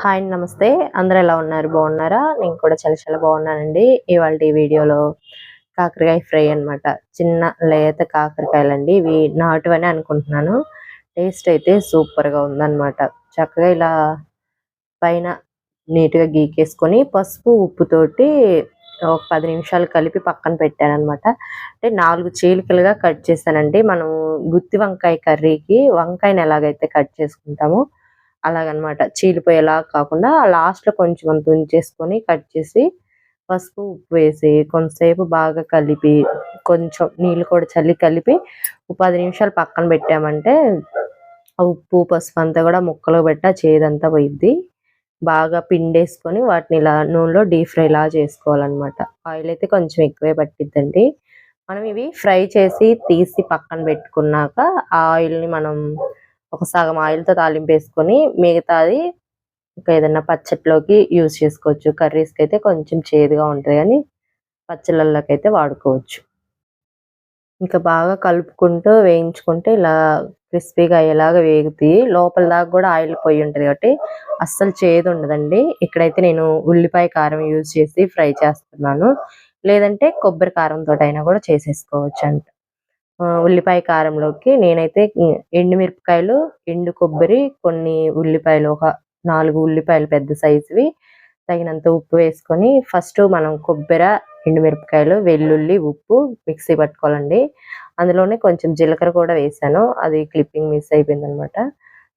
Hi నమస్తే. అందరు ఎలా ఉన్నారు? బాగున్నారా? నేను కూడా చాలా చాలా బాగున్నానండి. ఇవాళ ఈ వీడియోలో కాకరకాయ ఫ్రై అన్నమాట. చిన్న లేత కాకరకాయలండి. ఇవి నాటువని అనుకుంటున్నాను. టేస్ట్ అయితే సూపర్గా ఉందన్నమాట. చక్కగా ఇలా పైన నీట్గా గీకేసుకొని పసుపు ఉప్పుతోటి ఒక పది నిమిషాలు కలిపి పక్కన పెట్టాను అనమాట అంటే నాలుగు చీలికలుగా కట్ చేశానండి. మనం గుత్తి వంకాయ కర్రీకి వంకాయని ఎలాగైతే కట్ చేసుకుంటామో అలాగనమాట. చీలిపోయేలా కాకుండా లాస్ట్లో కొంచెం అంత ఉంచేసుకొని కట్ చేసి పసుపు ఉప్పు వేసి కొంతసేపు బాగా కలిపి కొంచెం నీళ్ళు కూడా చల్లి కలిపి ఒక పది నిమిషాలు పక్కన పెట్టామంటే ఆ ఉప్పు పసుపు అంతా కూడా ముక్కలో పెట్ట చేదంతా పోయిద్ది. బాగా పిండేసుకొని వాటిని ఇలా నూనెలో డీప్ ఫ్రై లా చేసుకోవాలన్నమాట ఆయిల్ అయితే కొంచెం ఎక్కువే పట్టిద్దండి. మనం ఇవి ఫ్రై చేసి తీసి పక్కన పెట్టుకున్నాక ఆ ఆయిల్ని మనం ఒక సగం ఆయిల్తో తాలింపు వేసుకొని మిగతాది ఇంకా ఏదైనా పచ్చట్లోకి యూజ్ చేసుకోవచ్చు. కర్రీస్కి అయితే కొంచెం చేదుగా ఉంటుంది కానీ పచ్చళ్ళల్లోకి అయితే వాడుకోవచ్చు. ఇంకా బాగా కలుపుకుంటూ వేయించుకుంటే ఇలా క్రిస్పీగా అయ్యేలాగా వేగుతాయి లోపల దాకా కూడా ఆయిల్ పోయి ఉంటుంది కాబట్టి అస్సలు చేదు ఉండదండి. ఇక్కడైతే నేను ఉల్లిపాయ కారం యూజ్ చేసి ఫ్రై చేస్తున్నాను. లేదంటే కొబ్బరి కారంతో అయినా కూడా చేసేసుకోవచ్చు అంట ఉల్లిపాయ కారంలోకి నేనైతే ఎండుమిరపకాయలు ఎండు కొబ్బరి కొన్ని ఉల్లిపాయలు ఒక నాలుగు ఉల్లిపాయలు పెద్ద సైజువి తగినంత ఉప్పు వేసుకొని ఫస్ట్ మనం కొబ్బరి ఎండుమిరపకాయలు వెల్లుల్లి ఉప్పు మిక్సీ పట్టుకోవాలండి. అందులోనే కొంచెం జీలకర్ర కూడా వేసాను. అది క్లిప్పింగ్ మిస్ అయిపోయింది అనమాట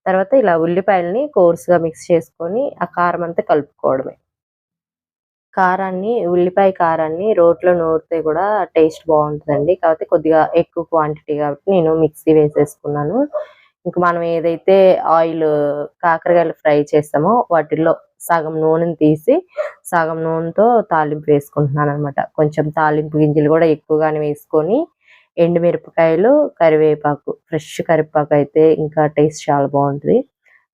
తర్వాత ఇలా ఉల్లిపాయలని కోర్స్గా మిక్స్ చేసుకొని ఆ కారం అంతా కలుపుకోవడమే. కారాన్ని ఉల్లిపాయ కారాన్ని రోట్లో నూరితే కూడా టేస్ట్ బాగుంటుందండి. కాకపోతే కొద్దిగా ఎక్కువ క్వాంటిటీ కాబట్టి నేను మిక్సీ వేసేసుకున్నాను. ఇంకా మనం ఏదైతే ఆయిల్ కాకరకాయలు ఫ్రై చేస్తామో వాటిల్లో సగం నూనెని తీసి సగం నూనెతో తాలింపు వేసుకుంటున్నాను అనమాట కొంచెం తాలింపు గింజలు కూడా ఎక్కువగానే వేసుకొని ఎండుమిరపకాయలు కరివేపాకు ఫ్రెష్ కరివేపాకు అయితే ఇంకా టేస్ట్ చాలా బాగుంటుంది.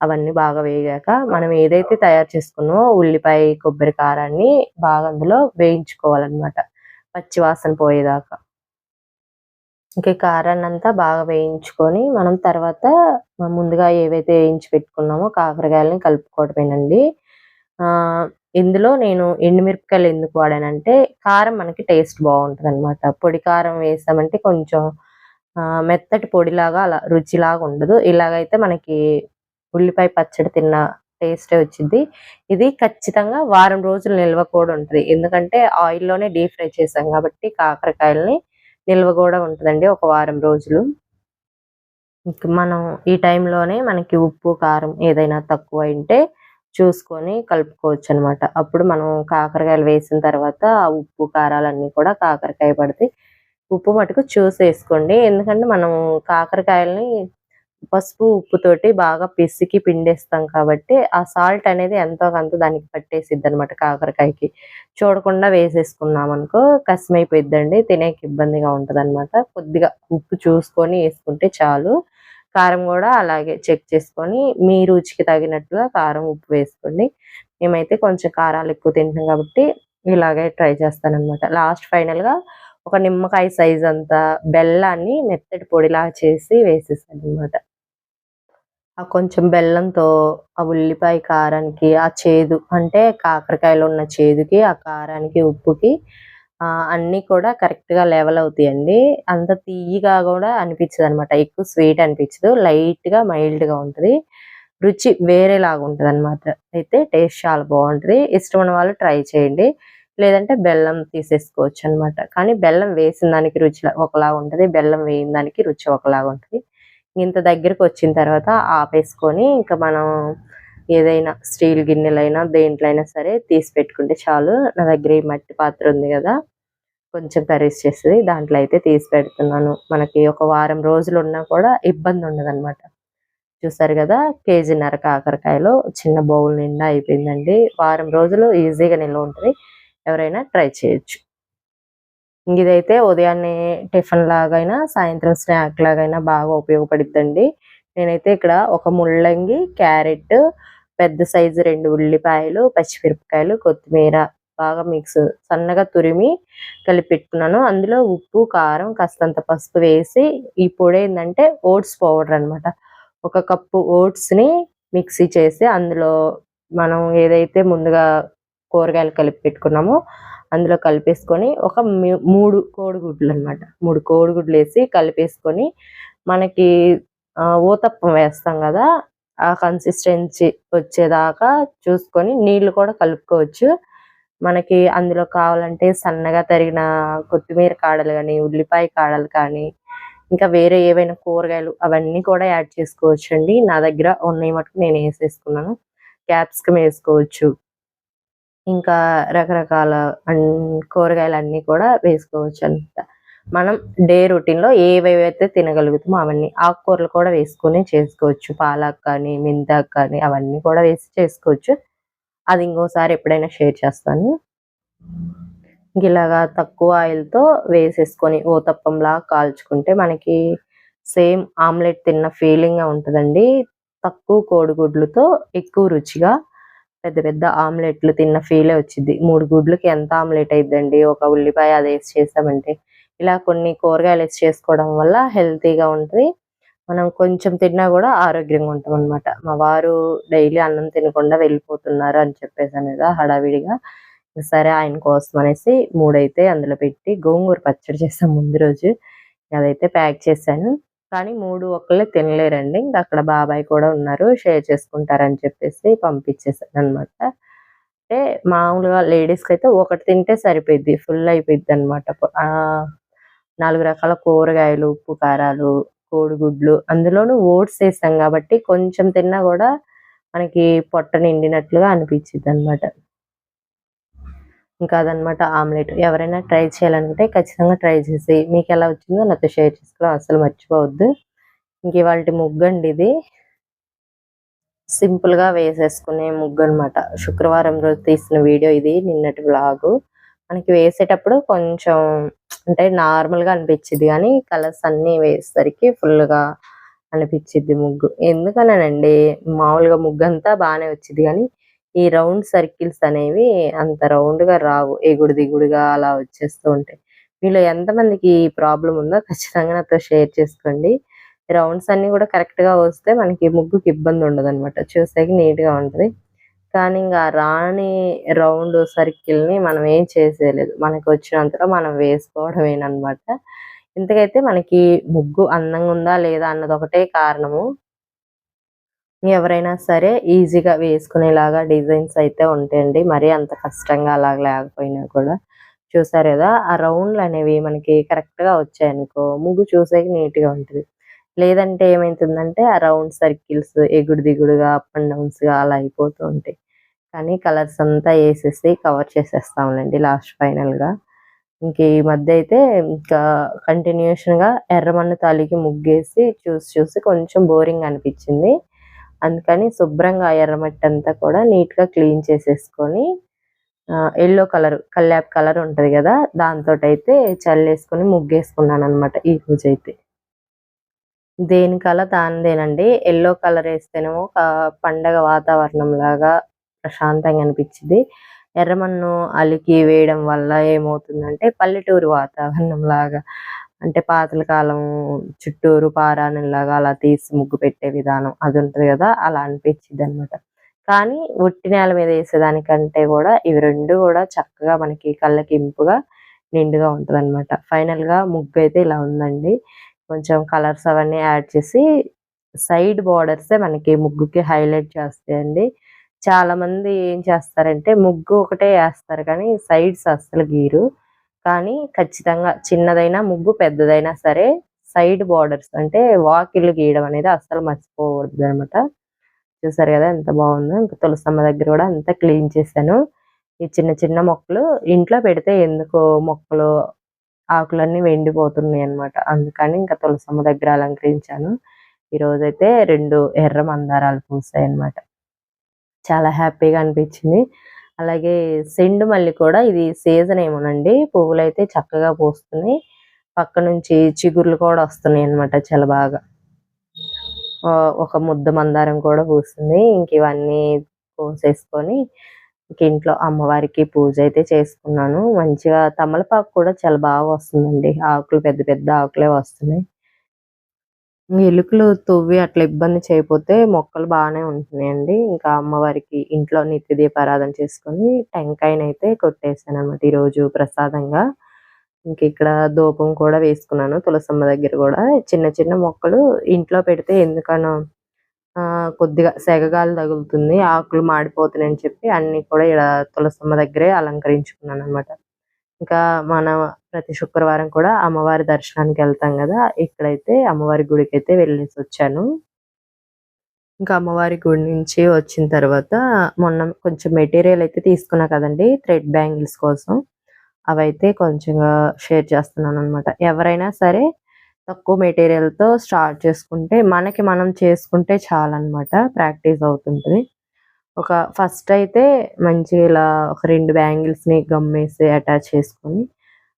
అవన్నీ బాగా వేగాక మనం ఏదైతే తయారు చేసుకున్నామో ఉల్లిపాయ కొబ్బరి కారాన్ని బాగా అందులో వేయించుకోవాలన్నమాట. పచ్చి వాసన పోయేదాకా. ఇంకా కారాన్ని అంతా బాగా వేయించుకొని మనం తర్వాత ముందుగా ఏవైతే వేయించి పెట్టుకున్నామో కాకరకాయలని కలుపుకోవడమేనండి. ఆ ఇందులో నేను ఎండుమిరపకాయలు ఎందుకు వాడానంటే కారం మనకి టేస్ట్ బాగుంటుంది అనమాట పొడి కారం వేసామంటే కొంచెం మెత్తటి పొడిలాగా అలా రుచిలాగా ఉండదు. ఇలాగైతే మనకి ఉల్లిపాయ పచ్చడి తిన్న టేస్టే వచ్చింది. ఇది ఖచ్చితంగా వారం రోజులు నిల్వ కూడా ఉంటుంది. ఎందుకంటే ఆయిల్లోనే డీప్ ఫ్రై చేసాం కాబట్టి కాకరకాయలని నిల్వ కూడా ఉంటుందండి ఒక వారం రోజులు. ఇంక మనం ఈ టైంలోనే మనకి ఉప్పు కారం ఏదైనా తక్కువ ఉంటే చూసుకొని కలుపుకోవచ్చు అన్నమాట. అప్పుడు మనం కాకరకాయలు వేసిన తర్వాత ఆ ఉప్పు కారాలన్నీ కూడా కాకరకాయ పడితే ఉప్పు మటుకు చూసి వేసుకోండి ఎందుకంటే మనం కాకరకాయలని పసుపు ఉప్పుతోటి బాగా పిసికి పిండేస్తాం కాబట్టి ఆ సాల్ట్ అనేది ఎంతో కొంత దానికి పట్టేసిద్ది అనమాట కాకరకాయకి. చూడకుండా వేసేసుకున్నాం అనుకో కసిమైపోయిద్దండి తినేకి ఇబ్బందిగా ఉంటది కొద్దిగా ఉప్పు చూసుకొని వేసుకుంటే చాలు. కారం కూడా అలాగే చెక్ చేసుకొని మీ రుచికి తగినట్టుగా కారం ఉప్పు వేసుకోండి. మేమైతే కొంచెం కారాలు ఎక్కువ తింటాం కాబట్టి ఇలాగే ట్రై చేస్తానమాట లాస్ట్ ఫైనల్గా ఒక నిమ్మకాయ సైజ్ అంత బెల్లాన్ని మెత్తటి పొడిలా చేసి వేసేసాను అనమాట ఆ కొంచెం బెల్లంతో ఆ ఉల్లిపాయ కారానికి ఆ చేదు అంటే కాకరకాయలో ఉన్న చేదుకి ఆ కారానికి ఉప్పుకి అన్నీ అన్ని కూడా కరెక్ట్గా లెవెల్ అవుతాయండి. అంత తీయగా కూడా అనిపించదు అనమాట ఎక్కువ స్వీట్ అనిపించదు. లైట్గా మైల్డ్గా ఉంటది. రుచి వేరేలాగా ఉంటుంది అనమాట అయితే టేస్ట్ చాలా బాగుంటది. ఇష్టం ఉన్న వాళ్ళు ట్రై చేయండి. లేదంటే బెల్లం తీసేసుకోవచ్చు అన్నమాట కానీ బెల్లం వేసిన దానికి రుచి ఒకలాగా ఉంటది. బెల్లం వేయని దానికి రుచి ఒకలాగా ఉంటది. ఇంత దగ్గరకు వచ్చిన తర్వాత ఆపేసుకొని ఇంకా మనం ఏదైనా స్టీల్ గిన్నెలైనా దేంట్లో అయినా సరే తీసి పెట్టుకుంటే చాలు. నా దగ్గర ఈ మట్టి పాత్ర ఉంది కదా కొంచెం కర్రీస్ చేస్తుంది దాంట్లో అయితే తీసి పెడుతున్నాను. మనకి ఒక వారం రోజులు ఉన్నా కూడా ఇబ్బంది ఉండదు చూసారు కదా కేజీన్నర కాకరకాయలు చిన్న బౌల్ నిండా అయిపోయిందండి. వారం రోజులు ఈజీగా నిల్వ ఉంటుంది. ఎవరైనా ట్రై చేయొచ్చు. ఇదైతే ఉదయాన్నే టిఫిన్ లాగైనా సాయంత్రం స్నాక్ లాగైనా బాగా ఉపయోగపడుద్దండి. నేనైతే ఇక్కడ ఒక ముల్లంగి క్యారెట్ పెద్ద సైజు రెండు ఉల్లిపాయలు పచ్చిమిరపకాయలు కొత్తిమీర బాగా మిక్స్ సన్నగా తురిమి కలిపి పెట్టుకున్నాను. అందులో ఉప్పు కారం కాస్తంత పసుపు వేసి ఈ పొడి ఏంటంటే ఓట్స్ పౌడర్ అన్నమాట. ఒక కప్పు ఓట్స్ని మిక్సీ చేసి అందులో మనం ఏదైతే ముందుగా కూరగాయలు కలిపి పెట్టుకున్నామో అందులో కలిపేసుకొని ఒక మూడు కోడిగుడ్లు అనమాట మూడు కోడిగుడ్లు వేసి కలిపేసుకొని మనకి ఊతప్పం వేస్తాం కదా ఆ కన్సిస్టెన్సీ వచ్చేదాకా చూసుకొని నీళ్ళు కూడా కలుపుకోవచ్చు. మనకి అందులో కావాలంటే సన్నగా తరిగిన కొత్తిమీర కాడలు కానీ ఉల్లిపాయ కాడలు కానీ ఇంకా వేరే ఏవైనా కూరగాయలు అవన్నీ కూడా యాడ్ చేసుకోవచ్చు అండి నా దగ్గర ఉన్నాయి మటుకు నేను వేసేసుకున్నాను. క్యాప్సికమ్ వేసుకోవచ్చు. ఇంకా రకరకాల కూరగాయలు అన్నీ కూడా వేసుకోవచ్చు అనమాట మనం డే రొటీన్లో ఏవేవైతే తినగలుగుతామో అవన్నీ ఆకుకూరలు కూడా వేసుకొని చేసుకోవచ్చు. పాలక్ కానీ మెంతాకు కానీ అవన్నీ కూడా వేసి చేసుకోవచ్చు. అది ఇంకోసారి ఎప్పుడైనా షేర్ చేస్తాను. ఇలాగా తక్కువ ఆయిల్తో వేసేసుకొని ఓతప్పంలా కాల్చుకుంటే మనకి సేమ్ ఆమ్లెట్ తిన్న ఫీలింగ్ ఉంటుందండి. తక్కువ కోడిగుడ్లతో ఎక్కువ రుచిగా పెద్ద పెద్ద ఆమ్లెట్లు తిన్న ఫీలే వచ్చింది మూడు గుడ్లకి ఎంత ఆమ్లెట్ అయిద్దండి? ఒక ఉల్లిపాయ అది వేసి చేసామంటే ఇలా కొన్ని కూరగాయలు వేసి చేసుకోవడం వల్ల హెల్తీగా ఉంటుంది. మనం కొంచెం తిన్నా కూడా ఆరోగ్యంగా ఉంటాం అనమాట మా వారు డైలీ అన్నం తినకుండా వెళ్ళిపోతున్నారు అని చెప్పేసాను కదా హడావిడిగా సరే ఆయన కోసం అనేసి మూడైతే అందులో పెట్టి గోంగూర పచ్చడి చేసాం ముందు రోజు. అదైతే ప్యాక్ చేశాను. కానీ మూడు ఒక్కళ్ళే తినలేరండి. ఇంకా అక్కడ బాబాయ్ కూడా ఉన్నారు షేర్ చేసుకుంటారని చెప్పేసి పంపించేసాను అనమాట అంటే మామూలుగా లేడీస్కి అయితే ఒకటి తింటే సరిపోద్ది ఫుల్ అయిపోద్ది అనమాట నాలుగు రకాల కూరగాయలు ఉప్పు కారాలు కోడిగుడ్లు అందులోనూ ఓట్స్ వేసాం కాబట్టి కొంచెం తిన్నా కూడా మనకి పొట్ట నిండినట్లుగా అనిపించింది అనమాట ఇంకా అదనమాట ఆమ్లెట్. ఎవరైనా ట్రై చేయాలనుకుంటే ఖచ్చితంగా ట్రై చేసి మీకు ఎలా వచ్చిందో నాతో షేర్ చేసుకోవడం అసలు మర్చిపోవద్దు. ఇంక ఇవాళ ముగ్గు అండి ఇది. సింపుల్గా వేసేసుకునే ముగ్గు అనమాట శుక్రవారం రోజు తీసిన వీడియో ఇది నిన్నటి బ్లాగు మనకి వేసేటప్పుడు కొంచెం అంటే నార్మల్గా అనిపించింది కానీ కలర్స్ అన్ని వేసేసరికి ఫుల్గా అనిపించింది ముగ్గు. ఎందుకనండి మామూలుగా ముగ్గు అంతా బాగానే వచ్చింది కానీ ఈ రౌండ్ సర్కిల్స్ అనేవి అంత రౌండ్గా రావు. ఎగుడు దిగుడుగా అలా వచ్చేస్తూ ఉంటాయి. మీలో ఎంతమందికి ఈ ప్రాబ్లం ఉందో ఖచ్చితంగా నాతో షేర్ చేసుకోండి. రౌండ్స్ అన్ని కూడా కరెక్ట్గా వస్తే మనకి ముగ్గుకి ఇబ్బంది ఉండదు అనమాట చూసేకి నీట్గా ఉంటది. కానీ ఇంకా రాని రౌండ్ సర్కిల్ని మనం ఏం చేసేయలేదు. మనకి వచ్చినంతలో మనం వేసుకోవడమేనమాట ఇంతకైతే మనకి ముగ్గు అందంగా ఉందా లేదా అన్నది ఒకటే కారణము. ఎవరైనా సరే ఈజీగా వేసుకునేలాగా డిజైన్స్ అయితే ఉంటాయండి. మరీ అంత కష్టంగా అలాగ లేకపోయినా కూడా. చూసారు కదా ఆ రౌండ్లు అనేవి మనకి కరెక్ట్గా వచ్చాయనుకో ముగ్గు చూసేకి నీట్గా ఉంటుంది. లేదంటే ఏమైతుందంటే ఆ రౌండ్ సర్కిల్స్ ఎగుడు దిగుడుగా అప్ అండ్ డౌన్స్గా అలా అయిపోతూ ఉంటాయి. కానీ కలర్స్ అంతా వేసేసి కవర్ చేసేస్తాంలేండి లాస్ట్ ఫైనల్గా. ఇంక ఈ మధ్య అయితే ఇంకా కంటిన్యూషన్గా ఎర్రమన్ను తాలికి ముగ్గేసి చూసి చూసి కొంచెం బోరింగ్ అనిపించింది. అందుకని శుభ్రంగా ఎర్రమట్టి అంతా కూడా నీట్గా క్లీన్ చేసేసుకొని ఎల్లో కలర్ కల్లాప్ కలర్ ఉంటది కదా దాంతో అయితే చల్లేసుకొని ముగ్గేసుకున్నాను అనమాట ఈ పూజ అయితే దేనికలా దానిదేనండి ఎల్లో కలర్ వేస్తేనేమో పండగ వాతావరణం లాగా ప్రశాంతంగా అనిపించింది ఎర్రమన్ను అలికి వేయడం వల్ల ఏమవుతుందంటే పల్లెటూరు వాతావరణం లాగా అంటే పాతల కాలం చుట్టూరు పారాణిలాగా అలా తీసి ముగ్గు పెట్టే విధానం అది ఉంటుంది కదా అలా అనిపించింది అనమాట కానీ ఒట్టి నేల మీద వేసేదానికంటే కూడా ఇవి రెండు కూడా చక్కగా మనకి కళ్ళకి ఇంపుగా నిండుగా ఉంటుంది అనమాట ఫైనల్గా ముగ్గు అయితే ఇలా ఉందండి. కొంచెం కలర్స్ అవన్నీ యాడ్ చేసి సైడ్ బార్డర్సే మనకి ముగ్గుకి హైలైట్ చేస్తాయండి చాలా మంది ఏం చేస్తారంటే ముగ్గు ఒకటే వేస్తారు కానీ సైడ్స్ అస్సలు గీరు కానీ ఖచ్చితంగా చిన్నదైనా ముగ్గు పెద్దదైనా సరే సైడ్ బార్డర్స్ అంటే వాకిళ్ళు గీయడం అనేది అస్సలు మర్చిపోవద్దు అనమాట చూసారు కదా ఎంత బాగుందో ఇంకా తులసమ్మ దగ్గర కూడా అంతా క్లీన్ చేశాను. ఈ చిన్న చిన్న మొక్కలు ఇంట్లో పెడితే ఎందుకు మొక్కలు ఆకులన్నీ వెండిపోతున్నాయి అనమాట అందుకని ఇంకా తులసమ్మ దగ్గర అలంకరించాను. ఈ అయితే రెండు ఎర్ర మందారాలు పూసాయి అనమాట చాలా హ్యాపీగా అనిపించింది. అలాగే సెండు మల్లి కూడా ఇది సీజన్ ఏమోనండి. పువ్వులు అయితే చక్కగా పూస్తున్నాయి. పక్క నుంచి చిగుర్లు కూడా వస్తున్నాయి అనమాట చాలా బాగా. ఒక ముద్ద మందారం కూడా పూస్తుంది. ఇంక ఇవన్నీ కోసేసుకొని ఇంక ఇంట్లో అమ్మవారికి పూజ అయితే చేసుకున్నాను. మంచిగా తమలపాకు కూడా చాలా బాగా వస్తుందండి. ఆకులు పెద్ద పెద్ద ఆకులే వస్తున్నాయి. ఎలుకలు తవ్వి అట్లా ఇబ్బంది చేయకపోతే మొక్కలు బాగానే ఉంటున్నాయండి. ఇంకా అమ్మవారికి ఇంట్లో నిత్య దీపారాధన చేసుకొని టెంకాయనైతే కొట్టేసాననమాట ఈరోజు ప్రసాదంగా. ఇంక ఇక్కడ ధూపం కూడా వేసుకున్నాను తులసమ్మ దగ్గర కూడా చిన్న చిన్న మొక్కలు ఇంట్లో పెడితే ఎందుకనో కొద్దిగా సెగగాలు తగులుతుంది. ఆకులు మాడిపోతున్నాయని చెప్పి అన్నీ కూడా ఇక్కడ తులసమ్మ దగ్గరే అలంకరించుకున్నాను అనమాట ఇంకా మన ప్రతి శుక్రవారం కూడా అమ్మవారి దర్శనానికి వెళ్తాం కదా ఇక్కడైతే అమ్మవారి గుడికి అయితే వెళ్ళేసి వచ్చాను ఇంకా అమ్మవారి గుడి నుంచి వచ్చిన తర్వాత మొన్న కొంచెం మెటీరియల్ అయితే తీసుకున్నా కదండీ! థ్రెడ్ బ్యాంగిల్స్ కోసం. అవైతే కొంచెంగా షేర్ చేస్తున్నాను అనమాట ఎవరైనా సరే తక్కువ మెటీరియల్‌తో స్టార్ట్ చేసుకుంటే మనకి మనం చేసుకుంటే చాలన్నమాట ప్రాక్టీస్ అవుతుంటుంది ఒక ఫస్ట్ అయితే మంచి ఇలా ఒక రెండు బ్యాంగిల్స్‌ని గమ్మేసి అటాచ్ చేసుకొని,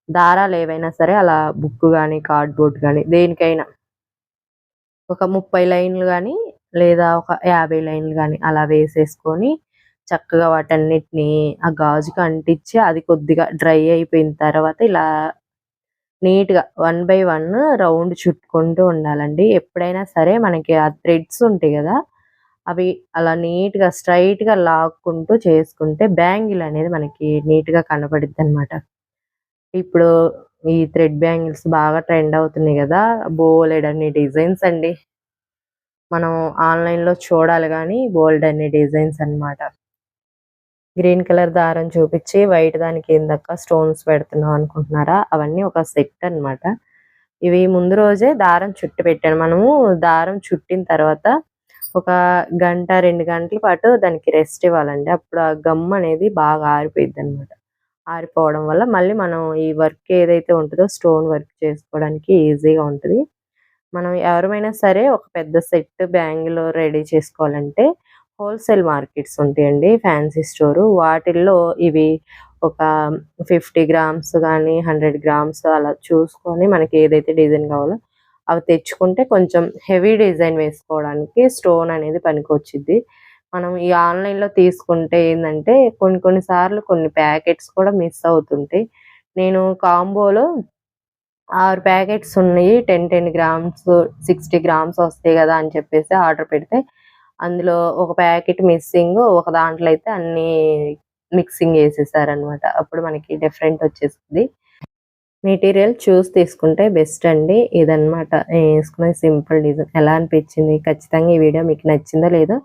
దారాలు ఏవైనా సరే అలా బుక్ కానీ కార్డ్‌బోర్డ్ కానీ దేనికైనా ఒక 30 లైన్‌లు కానీ లేదా ఒక 50 లైన్‌లు కానీ అలా వేసేసుకొని, చక్కగా వాటన్నిటిని ఆ గాజుకి అంటించి, అది కొద్దిగా డ్రై అయిపోయిన తర్వాత ఇలా నీట్‌గా వన్ బై వన్ రౌండ్ చుట్టుకుంటూ ఉండాలండి. ఎప్పుడైనా సరే మనకి ఆ థ్రెడ్స్ ఉంటాయి కదా అవి అలా నీట్‌గా స్ట్రైట్గా లాక్కుంటూ చేసుకుంటే బ్యాంగిల్ అనేది మనకి నీట్‌గా కనపడిద్దనమాట. ఇప్పుడు ఈ థ్రెడ్ బ్యాంగిల్స్ బాగా ట్రెండ్ అవుతున్నాయి కదా గదా! బోలెడన్ని డిజైన్స్ అండి. మనం ఆన్‌లైన్‌లో చూడాలి గాని బోల్డ్ అన్ని డిజైన్స్ అన్నమాట. గ్రీన్ కలర్ దారం చూపించి వైట్ దానికి ఏందక్కా స్టోన్స్ పెడుతున్నాం అనుకుంటున్నారా? అవన్నీ ఒక సెట్ అన్నమాట. ఇవి ముందు రోజే దారం చుట్టి పెట్టాను. మనము దారం చుట్టిన తర్వాత ఒక గంట, రెండు గంటల పాటు దానికి రెస్ట్ ఇవ్వాలండి. అప్పుడు ఆ గమ్ అనేది బాగా ఆరిపోయిద్దనమాట. ఆరిపోవడం వల్ల మళ్ళీ మనం ఈ వర్క్ ఏదైతే ఉంటుందో స్టోన్ వర్క్ చేసుకోవడానికి ఈజీగా ఉంటది. మనం ఎవరమైనా సరే ఒక పెద్ద సెట్ బ్యాంగిల్ రెడీ చేసుకోవాలంటే హోల్‌సేల్ మార్కెట్స్ ఉంటాయండి. Fancy store. వాటిల్లో ఇవి ఒక 50 గ్రామ్స్ కానీ హండ్రెడ్ గ్రామ్స్ అలా చూసుకొని మనకి ఏదైతే డిజైన్ కావాలో అవి తెచ్చుకుంటే కొంచెం హెవీ డిజైన్ వేసుకోవడానికి స్టోన్ అనేది పనికొచ్చిద్ది. మనం ఈ ఆన్‌లైన్‌లో తీసుకుంటే ఏంటంటే కొన్ని కొన్ని సార్లు కొన్ని ప్యాకెట్స్ కూడా మిస్ అవుతుంటాయి. నేను కాంబోలో ఆరు ప్యాకెట్స్ ఉన్నాయి. 10, 10 గ్రామ్స్, 60 గ్రామ్స్ వస్తాయి కదా అని చెప్పేసి ఆర్డర్ పెడితే అందులో ఒక ప్యాకెట్ మిస్సింగ్. ఒక దాంట్లో అయితే అన్నీ మిక్సింగ్ వేసేసారనమాట అప్పుడు మనకి డిఫరెంట్ వచ్చేస్తుంది మెటీరియల్ చూసి తీసుకుంటే బెస్ట్ అండి. ఇదనమాట వేసుకునే సింపుల్ డిజైన్. ఎలా అనిపించింది? ఖచ్చితంగా ఈ వీడియో మీకు నచ్చిందో లేదో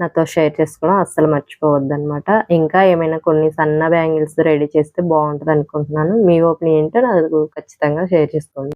నాతో షేర్ చేసుకోవడం అస్సలు మర్చిపోవద్దనమాట. ఇంకా ఏమైనా కొన్ని సన్న బ్యాంగిల్స్ రెడీ చేస్తే బావుంటదనుకుంటున్నాను. మీ ఓపెన్ ఏంటో నాకు ఖచ్చితంగా షేర్ చేసుకోండి.